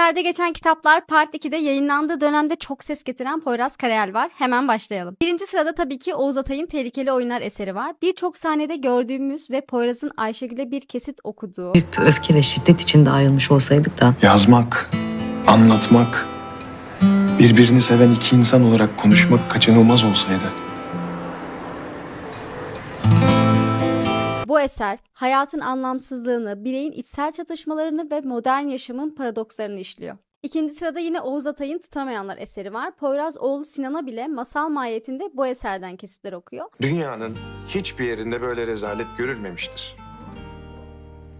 Dizilerde geçen kitaplar Part 2'de yayınlandığı dönemde çok ses getiren Poyraz Karayel var. Hemen başlayalım. Birinci sırada tabii ki Oğuz Atay'ın Tehlikeli Oyunlar eseri var. Birçok sahnede gördüğümüz ve Poyraz'ın Ayşegül'e bir kesit okuduğu, bir öfke ve şiddet içinde ayrılmış olsaydık da Yazmak, anlatmak, birbirini seven iki insan olarak konuşmak kaçınılmaz olsaydı. Bu eser hayatın anlamsızlığını, bireyin içsel çatışmalarını ve modern yaşamın paradokslarını işliyor. İkinci sırada yine Oğuz Atay'ın Tutamayanlar eseri var. Poyraz oğlu Sinan'a bile masal mahiyetinde bu eserden kesitler okuyor. Dünyanın hiçbir yerinde böyle rezalet görülmemiştir.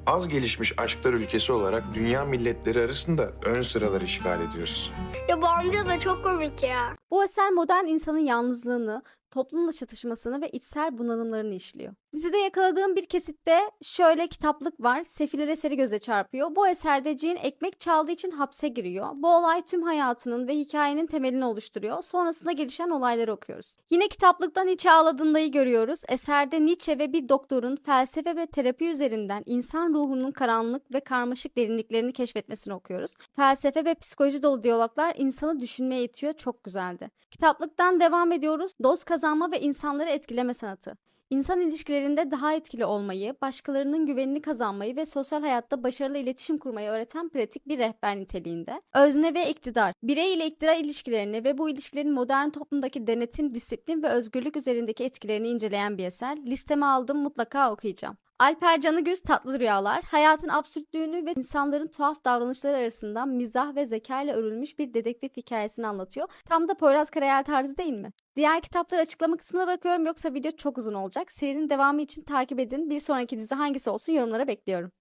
Az gelişmiş aşklar ülkesi olarak dünya milletleri arasında ön sıraları işgal ediyoruz. Ya bu amca da çok komik ya. Bu eser modern insanın yalnızlığını, toplumla çatışmasını ve içsel bunalımlarını işliyor. Dizide yakaladığım bir kesitte şöyle kitaplık var. Sefiller eseri göze çarpıyor. Bu eserde Jean ekmek çaldığı için hapse giriyor. Bu olay tüm hayatının ve hikayenin temelini oluşturuyor. Sonrasında gelişen olayları okuyoruz. Yine kitaplıktan Nietzsche ağladığındayı görüyoruz. Eserde Nietzsche ve bir doktorun felsefe ve terapi üzerinden insan ruhunun karanlık ve karmaşık derinliklerini keşfetmesini okuyoruz. Felsefe ve psikoloji dolu diyaloglar insanı düşünmeye itiyor. Çok güzeldi. Kitaplıktan devam ediyoruz. Dost kazanma ve insanları etkileme sanatı. İnsan ilişkilerinde daha etkili olmayı, başkalarının güvenini kazanmayı ve sosyal hayatta başarılı iletişim kurmayı öğreten pratik bir rehber niteliğinde. Özne ve iktidar. Birey ile iktidar ilişkilerini ve bu ilişkilerin modern toplumdaki denetim, disiplin ve özgürlük üzerindeki etkilerini inceleyen bir eser. Listeme aldım mutlaka okuyacağım. Alper Canıgüz Tatlı Rüyalar, hayatın absürtlüğünü ve insanların tuhaf davranışları arasından mizah ve zeka ile örülmüş bir dedektif hikayesini anlatıyor. Tam da Poyraz Karayel tarzı değil mi? Diğer kitapları açıklama kısmına bakıyorum yoksa video çok uzun olacak. Serinin devamı için takip edin. Bir sonraki dizi hangisi olsun yorumlara bekliyorum.